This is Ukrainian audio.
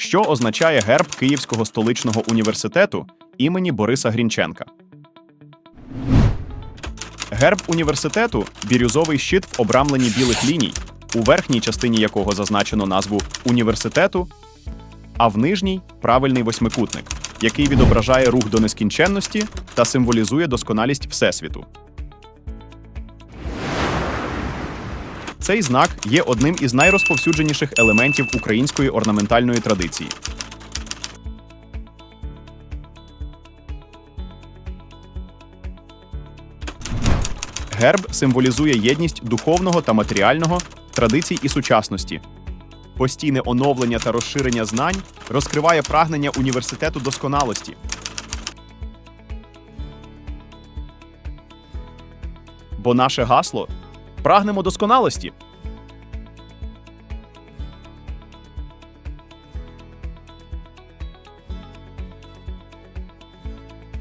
Що означає герб Київського столичного університету імені Бориса Грінченка? Герб університету бірюзовий щит в обрамленні білих ліній, у верхній частині якого зазначено назву університету, а в нижній правильний восьмикутник, який відображає рух до нескінченності та символізує досконалість Всесвіту. Цей знак є одним із найрозповсюдженіших елементів української орнаментальної традиції. Герб символізує єдність духовного та матеріального, традицій і сучасності. Постійне оновлення та розширення знань розкриває прагнення університету досконалості. Бо наше гасло прагнемо досконалості.